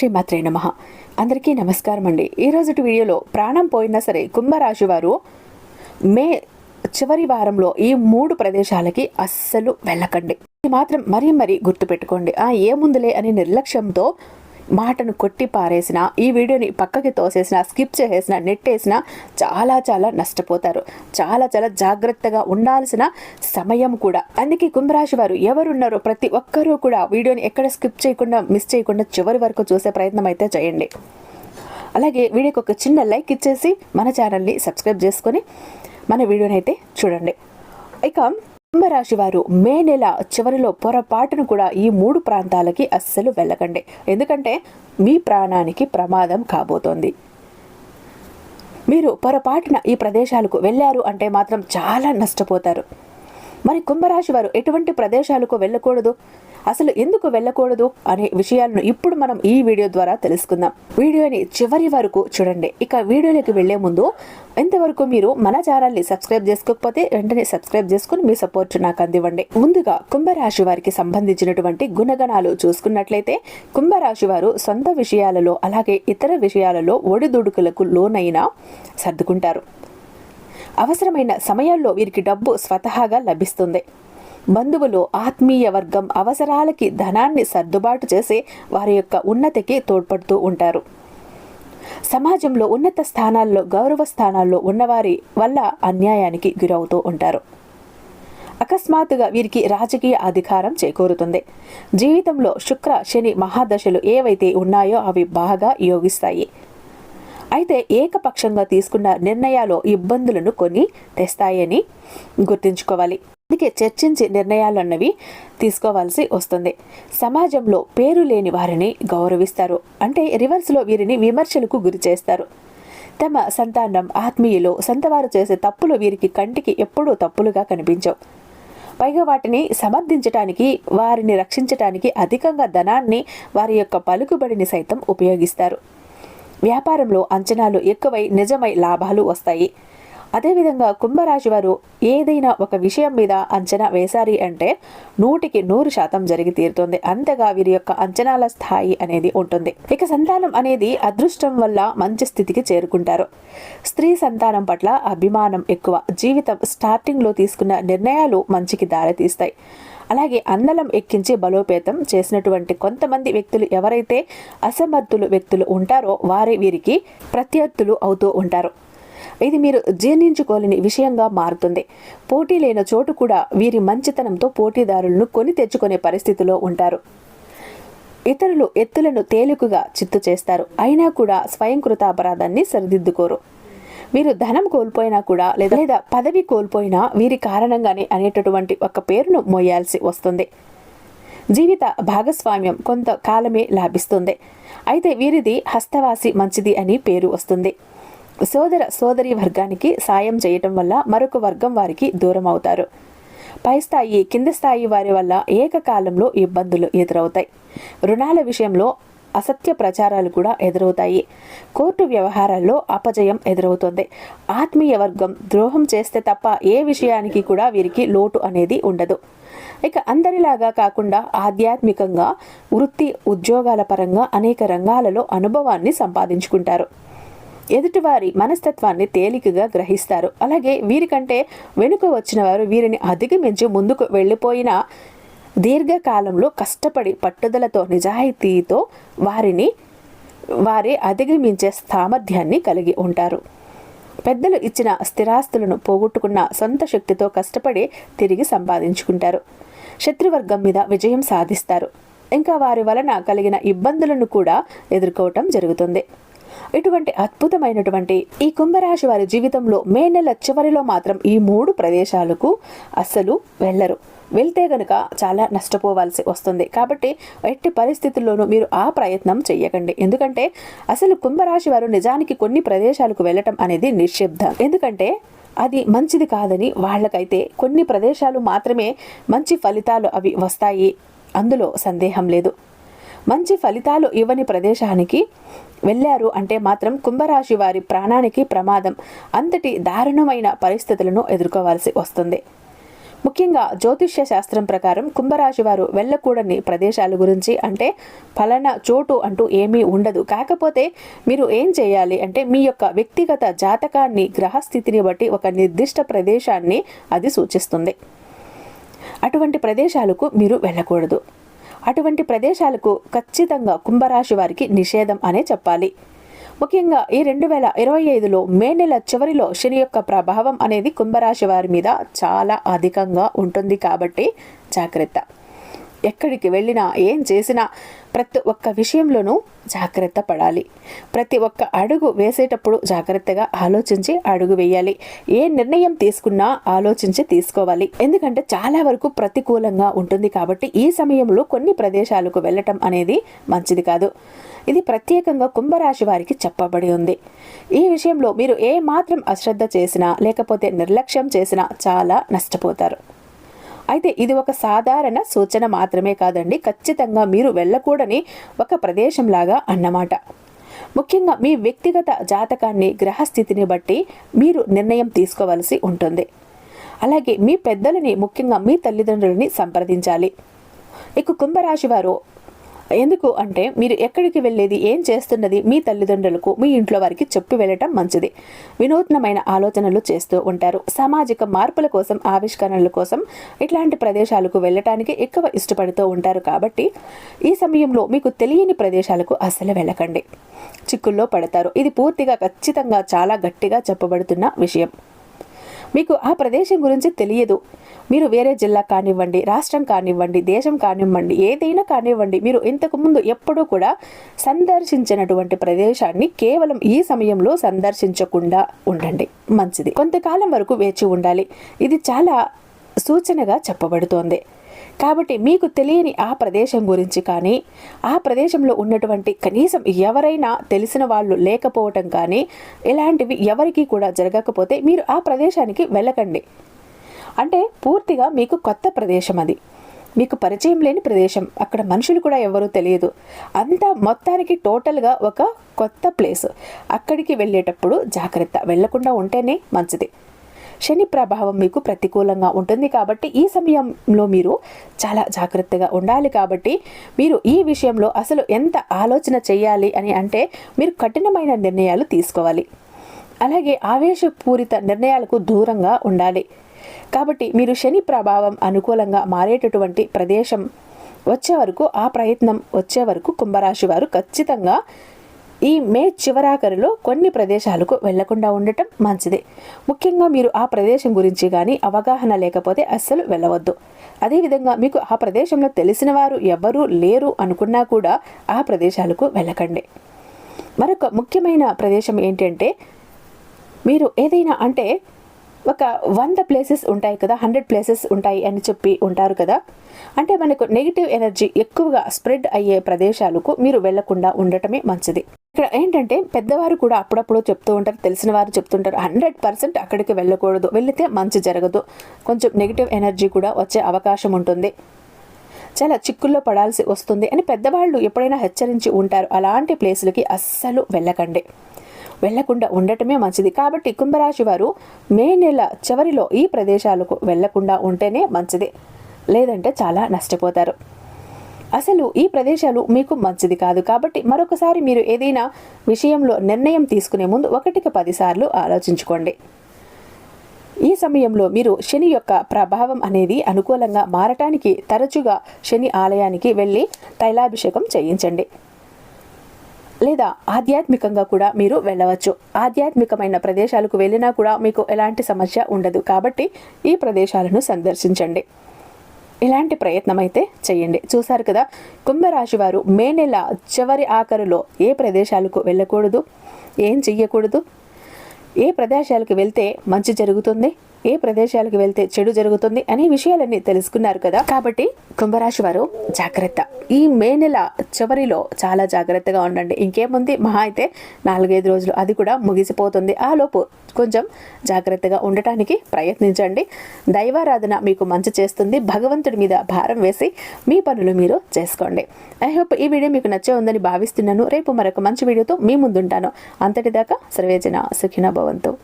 శ్రీమాత్రే నమ. అందరికీ నమస్కారం అండి. ఈరోజు వీడియోలో ప్రాణం పోయినా సరే కుంభరాశి వారు మే చివరి వారంలో ఈ మూడు ప్రదేశాలకి అస్సలు వెళ్ళకండి. ఇది మాత్రం మరీ మరీ గుర్తుపెట్టుకోండి. ఆ ఏముందులే అనే నిర్లక్ష్యంతో మాటను కొట్టి పారేసిన ఈ వీడియోని పక్కకి తోసేసిన స్కిప్ చేసేసిన నెట్టేసిన చాలా చాలా నష్టపోతారు. చాలా చాలా జాగ్రత్తగా ఉండాల్సిన సమయం కూడా. అందుకే కుంభరాశి వారు ఎవరున్నారో ప్రతి ఒక్కరూ కూడా వీడియోని ఎక్కడ స్కిప్ చేయకుండా మిస్ చేయకుండా చివరి వరకు చూసే ప్రయత్నం అయితే చేయండి. అలాగే వీడియోకి ఒక చిన్న లైక్ ఇచ్చేసి మన ఛానల్ని సబ్స్క్రైబ్ చేసుకొని మన వీడియోని అయితే చూడండి. ఇక కుంభరాశి వారు మే నెల చివరిలో పొరపాటును కూడా ఈ మూడు ప్రాంతాలకి అస్సలు వెళ్ళకండి. ఎందుకంటే మీ ప్రాణానికి ప్రమాదం కాబోతోంది. మీరు పొరపాటున ఈ ప్రదేశాలకు వెళ్ళారు అంటే మాత్రం చాలా నష్టపోతారు. మరి కుంభరాశి వారు ఎటువంటి ప్రదేశాలకు వెళ్ళకూడదు? అసలు ఎందుకు వెళ్ళకూడదు? అనే విషయాలను ఇప్పుడు మనం ఈ వీడియో ద్వారా తెలుసుకుందాం. వీడియోని చివరి వరకు చూడండి. ఇక వీడియోలోకి వెళ్ళే ముందు ఇంతవరకు మీరు మన ఛానల్ని సబ్స్క్రైబ్ చేసుకోకపోతే వెంటనే సబ్స్క్రైబ్ చేసుకుని మీ సపోర్ట్ నాకు అందివ్వండి. ముందుగా కుంభరాశి వారికి సంబంధించినటువంటి గుణగణాలు చూసుకున్నట్లయితే కుంభరాశి వారు సొంత విషయాలలో అలాగే ఇతర విషయాలలో ఒడిదుడుకులకు లోనైనా సర్దుకుంటారు. అవసరమైన సమయాల్లో వీరికి డబ్బు స్వతహాగా లభిస్తుంది. బంధువులు ఆత్మీయ వర్గం అవసరాలకి ధనాన్ని సర్దుబాటు చేసే వారి యొక్క ఉన్నతికి తోడ్పడుతూ ఉంటారు. సమాజంలో ఉన్నత స్థానాల్లో గౌరవ స్థానాల్లో ఉన్నవారి వల్ల అన్యాయానికి గురవుతూ ఉంటారు. అకస్మాత్తుగా వీరికి రాజకీయ అధికారం చేకూరుతుంది. జీవితంలో శుక్ర శని మహాదశలు ఏవైతే ఉన్నాయో అవి బాగా యోగిస్తాయి. అయితే ఏకపక్షంగా తీసుకున్న నిర్ణయాలు ఇబ్బందులను కొని తెస్తాయని గుర్తుంచుకోవాలి. అందుకే చర్చించి నిర్ణయాలన్నవి తీసుకోవాల్సి వస్తుంది. సమాజంలో పేరు లేని వారిని గౌరవిస్తారు. అంటే రివర్స్లో వీరిని విమర్శలకు గురి చేస్తారు. తమ సంతానం ఆత్మీయులు సంతవారు చేసే తప్పులు వీరికి కంటికి ఎప్పుడూ తప్పులుగా కనిపించవు. పైగా వాటిని సమర్థించటానికి వారిని రక్షించటానికి అధికంగా ధనాన్ని వారి యొక్క పలుకుబడిని సైతం ఉపయోగిస్తారు. వ్యాపారంలో అంచనాలు ఎక్కువై నిజమై లాభాలు వస్తాయి. అదేవిధంగా కుంభరాశి వారు ఏదైనా ఒక విషయం మీద అంచనా వేశారి అంటే నూటికి నూరు శాతం జరిగి తీరుతుంది. అంతగా వీరి యొక్క అంచనాల స్థాయి అనేది ఉంటుంది. ఇక సంతానం అనేది అదృష్టం వల్ల మంచి స్థితికి చేరుకుంటారు. స్త్రీ సంతానం పట్ల అభిమానం ఎక్కువ. జీవితం స్టార్టింగ్లో తీసుకున్న నిర్ణయాలు మంచికి దారితీస్తాయి. అలాగే అందలం ఎక్కించి బలోపేతం చేసినటువంటి కొంతమంది వ్యక్తులు ఎవరైతే అసమర్థులు వ్యక్తులు ఉంటారో వారే వీరికి ప్రత్యర్థులు అవుతూ ఉంటారు. ఇది మీరు జీర్ణించుకోలేని విషయంగా మారుతుంది. పోటీ లేని చోటు కూడా వీరి మంచితనంతో పోటీదారులను కొని తెచ్చుకునే పరిస్థితిలో ఉంటారు. ఇతరులు ఎత్తులను తేలికగా చిత్తు చేస్తారు. అయినా కూడా స్వయంకృత అపరాధాన్ని సరిదిద్దుకోరు. వీరు ధనం కోల్పోయినా కూడా లేదా లేదా పదవి కోల్పోయినా వీరి కారణంగానే అనేటటువంటి ఒక పేరును మోయాల్సి వస్తుంది. జీవిత భాగస్వామ్యం కొంత కాలమే లాభిస్తుంది. అయితే వీరిది హస్తవాసి మంచిది అని పేరు వస్తుంది. సోదర సోదరి వర్గానికి సాయం చేయటం వల్ల మరొక వర్గం వారికి దూరం అవుతారు. పై స్థాయి కింది స్థాయి వారి వల్ల ఏకకాలంలో ఇబ్బందులు ఎదురవుతాయి. రుణాల విషయంలో అసత్య ప్రచారాలు కూడా ఎదురవుతాయి. కోర్టు వ్యవహారాల్లో అపజయం ఎదురవుతుంది. ఆత్మీయ వర్గం ద్రోహం చేస్తే తప్ప ఏ విషయానికి కూడా వీరికి లోటు అనేది ఉండదు. ఇక అందరిలాగా కాకుండా ఆధ్యాత్మికంగా వృత్తి ఉద్యోగాల పరంగా అనేక రంగాలలో అనుభవాన్ని సంపాదించుకుంటారు. ఎదుటివారి మనస్తత్వాన్ని తేలికగా గ్రహిస్తారు. అలాగే వీరికంటే వెనుక వచ్చిన వారు వీరిని అధిగమించి ముందుకు వెళ్ళిపోయిన దీర్ఘకాలంలో కష్టపడి పట్టుదలతో నిజాయితీతో వారిని వారి అధిగమించే సామర్థ్యాన్ని కలిగి ఉంటారు. పెద్దలు ఇచ్చిన స్థిరాస్తులను పోగొట్టుకున్న సొంత శక్తితో కష్టపడి తిరిగి సంపాదించుకుంటారు. శత్రువర్గం మీద విజయం సాధిస్తారు. ఇంకా వారి వలన కలిగిన ఇబ్బందులను కూడా ఎదుర్కోవటం జరుగుతుంది. ఇటువంటి అద్భుతమైనటువంటి ఈ కుంభరాశి వారి జీవితంలో మే నెల చివరిలో మాత్రం ఈ మూడు ప్రదేశాలకు అస్సలు వెళ్ళరు. వెళ్తే గనుక చాలా నష్టపోవాల్సి వస్తుంది. కాబట్టి ఎట్టి పరిస్థితుల్లోనూ మీరు ఆ ప్రయత్నం చెయ్యకండి. ఎందుకంటే అసలు కుంభరాశి వారు నిజానికి కొన్ని ప్రదేశాలకు వెళ్ళటం అనేది నిశ్శబ్దం. ఎందుకంటే అది మంచిది కాదని వాళ్ళకైతే కొన్ని ప్రదేశాలు మాత్రమే మంచి ఫలితాలు అవి వస్తాయి. అందులో సందేహం లేదు. మంచి ఫలితాలు ఇవ్వని ప్రదేశానికి వెళ్ళారు అంటే మాత్రం కుంభరాశి వారి ప్రాణానికి ప్రమాదం. అంతటి దారుణమైన పరిస్థితులను ఎదుర్కోవాల్సి వస్తుంది. ముఖ్యంగా జ్యోతిష్య శాస్త్రం ప్రకారం కుంభరాశి వారు వెళ్ళకూడని ప్రదేశాల గురించి అంటే ఫలానా చోటు అంటూ ఏమీ ఉండదు. కాకపోతే మీరు ఏం చేయాలి అంటే మీ యొక్క వ్యక్తిగత జాతకాన్ని గ్రహస్థితిని బట్టి ఒక నిర్దిష్ట ప్రదేశాన్ని అది సూచిస్తుంది. అటువంటి ప్రదేశాలకు మీరు వెళ్ళకూడదు. అటువంటి ప్రదేశాలకు ఖచ్చితంగా కుంభరాశి వారికి నిషేధం అనే చెప్పాలి. ముఖ్యంగా ఈ రెండు వేల ఇరవై ఐదులో మే నెల చివరిలో శని యొక్క ప్రభావం అనేది కుంభరాశి వారి మీద చాలా అధికంగా ఉంటుంది కాబట్టి జాగ్రత్త. ఎక్కడికి వెళ్ళినా ఏం చేసినా ప్రతి ఒక్క విషయంలోనూ జాగ్రత్త పడాలి. ప్రతి ఒక్క అడుగు వేసేటప్పుడు జాగ్రత్తగా ఆలోచించి అడుగు వేయాలి. ఏ నిర్ణయం తీసుకున్నా ఆలోచించి తీసుకోవాలి. ఎందుకంటే చాలా వరకు ప్రతికూలంగా ఉంటుంది కాబట్టి ఈ సమయంలో కొన్ని ప్రదేశాలకు వెళ్ళటం అనేది మంచిది కాదు. ఇది ప్రత్యేకంగా కుంభరాశి వారికి చెప్పబడి ఉంది. ఈ విషయంలో మీరు ఏ మాత్రం అశ్రద్ధ చేసినా లేకపోతే నిర్లక్ష్యం చేసినా చాలా నష్టపోతారు. అయితే ఇది ఒక సాధారణ సూచన మాత్రమే కాదండి. ఖచ్చితంగా మీరు వెళ్ళకూడని ఒక ప్రదేశంలాగా అన్నమాట. ముఖ్యంగా మీ వ్యక్తిగత జాతకాన్ని గ్రహస్థితిని బట్టి మీరు నిర్ణయం తీసుకోవలసి ఉంటుంది. అలాగే మీ పెద్దలని ముఖ్యంగా మీ తల్లిదండ్రులని సంప్రదించాలి. ఇక కుంభరాశి వారు ఎందుకు అంటే మీరు ఎక్కడికి వెళ్ళేది ఏం చేస్తున్నది మీ తల్లిదండ్రులకు మీ ఇంట్లో వారికి చెప్పి వెళ్ళటం మంచిది. వినూత్నమైన ఆలోచనలు చేస్తూ ఉంటారు. సామాజిక మార్పుల కోసం ఆవిష్కరణల కోసం ఇట్లాంటి ప్రదేశాలకు వెళ్ళటానికి ఎక్కువ ఇష్టపడుతూ ఉంటారు కాబట్టి ఈ సమయంలో మీకు తెలియని ప్రదేశాలకు అస్సలు వెళ్ళకండి. చిక్కుల్లో పడతారు. ఇది పూర్తిగా ఖచ్చితంగా చాలా గట్టిగా చెప్పబడుతున్న విషయం. మీకు ఆ ప్రదేశం గురించి తెలియదు. మీరు వేరే జిల్లా కానివ్వండి రాష్ట్రం కానివ్వండి దేశం కానివ్వండి ఏదైనా కానివ్వండి మీరు ఇంతకుముందు ఎప్పుడూ కూడా సందర్శించినటువంటి ప్రదేశాన్ని కేవలం ఈ సమయంలో సందర్శించకుండా ఉండండి. మంచిది. కొంతకాలం వరకు వేచి ఉండాలి. ఇది చాలా సూచనగా చెప్పబడుతోంది. కాబట్టి మీకు తెలియని ఆ ప్రదేశం గురించి కానీ ఆ ప్రదేశంలో ఉన్నటువంటి కనీసం ఎవరైనా తెలిసిన వాళ్ళు లేకపోవటం కానీ ఇలాంటివి ఎవరికీ కూడా జరగకపోతే మీరు ఆ ప్రదేశానికి వెళ్ళకండి. అంటే పూర్తిగా మీకు కొత్త ప్రదేశం అది. మీకు పరిచయం లేని ప్రదేశం. అక్కడ మనుషులు కూడా ఎవరూ తెలియదు. అంతా మొత్తానికి టోటల్గా ఒక కొత్త ప్లేస్. అక్కడికి వెళ్ళేటప్పుడు జాగ్రత్త. వెళ్ళకుండా ఉంటేనే మంచిది. శని ప్రభావం మీకు ప్రతికూలంగా ఉంటుంది కాబట్టి ఈ సమయంలో మీరు చాలా జాగ్రత్తగా ఉండాలి కాబట్టి మీరు ఈ విషయంలో అసలు ఎంత ఆలోచన చేయాలి అని అంటే మీరు కఠినమైన నిర్ణయాలు తీసుకోవాలి. అలాగే ఆవేశపూరిత నిర్ణయాలకు దూరంగా ఉండాలి. కాబట్టి మీరు శని ప్రభావం అనుకూలంగా మారేటటువంటి ప్రదేశం వచ్చే వరకు ఆ ప్రయత్నం వచ్చే వరకు కుంభరాశి వారు ఖచ్చితంగా ఈ మే చివరాఖరిలో కొన్ని ప్రదేశాలకు వెళ్ళకుండా ఉండటం మంచిది. ముఖ్యంగా మీరు ఆ ప్రదేశం గురించి కానీ అవగాహన లేకపోతే అస్సలు వెళ్ళవద్దు. అదేవిధంగా మీకు ఆ ప్రదేశంలో తెలిసిన వారు ఎవరూ లేరు అనుకున్నా కూడా ఆ ప్రదేశాలకు వెళ్ళకండి. మరొక ముఖ్యమైన ప్రదేశం ఏంటంటే మీరు ఏదైనా అంటే ఒక వంద ప్లేసెస్ ఉంటాయి కదా హండ్రెడ్ ప్లేసెస్ ఉంటాయి అని చెప్పి ఉంటారు కదా. అంటే మనకు నెగిటివ్ ఎనర్జీ ఎక్కువగా స్ప్రెడ్ అయ్యే ప్రదేశాలకు మీరు వెళ్ళకుండా ఉండటమే మంచిది. ఇక్కడ ఏంటంటే పెద్దవారు కూడా అప్పుడప్పుడు చెప్తూ ఉంటారు తెలిసిన వారు చెప్తుంటారు హండ్రెడ్ పర్సెంట్ అక్కడికి వెళ్ళకూడదు వెళితే మంచి జరగదు. కొంచెం నెగిటివ్ ఎనర్జీ కూడా వచ్చే అవకాశం ఉంటుంది. చాలా చిక్కుల్లో పడాల్సి వస్తుంది అని పెద్దవాళ్ళు ఎప్పుడైనా హెచ్చరించి ఉంటారు. అలాంటి ప్లేసులకి అస్సలు వెళ్ళకండి. వెళ్ళకుండా ఉండటమే మంచిది. కాబట్టి కుంభరాశి వారు మే నెల చివరిలో ఈ ప్రదేశాలకు వెళ్ళకుండా ఉంటేనే మంచిది. లేదంటే చాలా నష్టపోతారు. అసలు ఈ ప్రదేశాలు మీకు మంచిది కాదు. కాబట్టి మరొకసారి మీరు ఏదైనా విషయంలో నిర్ణయం తీసుకునే ముందు ఒకటికి పదిసార్లు ఆలోచించుకోండి. ఈ సమయంలో మీరు శని యొక్క ప్రభావం అనేది అనుకూలంగా మారటానికి తరచుగా శని ఆలయానికి వెళ్ళి తైలాభిషేకం చేయించండి. లేదా ఆధ్యాత్మికంగా కూడా మీరు వెళ్ళవచ్చు. ఆధ్యాత్మికమైన ప్రదేశాలకు వెళ్ళినా కూడా మీకు ఎలాంటి సమస్య ఉండదు. కాబట్టి ఈ ప్రదేశాలను సందర్శించండి. ఇలాంటి ప్రయత్నం అయితే చేయండి. చూశారు కదా కుంభరాశి వారు మే నెల చివరి ఆఖరులో ఏ ప్రదేశాలకు వెళ్ళకూడదు? ఏం చెయ్యకూడదు? ఏ ప్రదేశాలకు వెళ్తే మంచి జరుగుతుంది? ఏ ప్రదేశాలకు వెళ్తే చెడు జరుగుతుంది అనే విషయాలన్నీ తెలుసుకున్నారు కదా. కాబట్టి కుంభరాశి వారు జాగ్రత్త. ఈ మే నెల చివరిలో చాలా జాగ్రత్తగా ఉండండి. ఇంకేముంది? మహా అయితే నాలుగైదు రోజులు అది కూడా ముగిసిపోతుంది. ఆ లోపు కొంచెం జాగ్రత్తగా ఉండటానికి ప్రయత్నించండి. దైవారాధన మీకు మంచి చేస్తుంది. భగవంతుడి మీద భారం వేసి మీ పనులు మీరు చేసుకోండి. ఐ హోప్ ఈ వీడియో మీకు నచ్చే ఉందని భావిస్తున్నాను. రేపు మరొక మంచి వీడియోతో మీ ముందుంటాను. అంతటిదాకా సర్వేజన సుఖిన భవంతు.